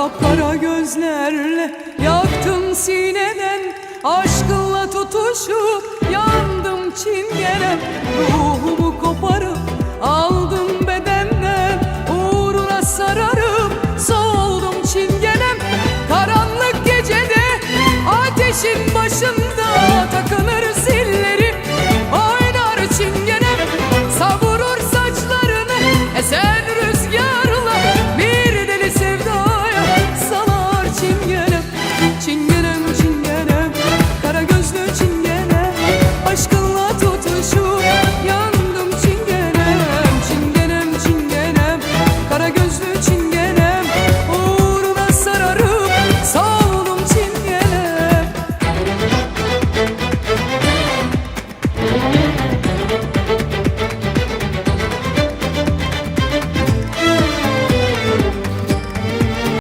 kapkara gözlerle Yaktım sineden aşkınla tutuşup Yandım çingenem ruhumu koparıp Aldım bedenden uğruna sararım Soğuldum çingenem. Karanlık gecede Ateşin başında takılır zilleri Oynar çingenem. Savurur saçlarını Eser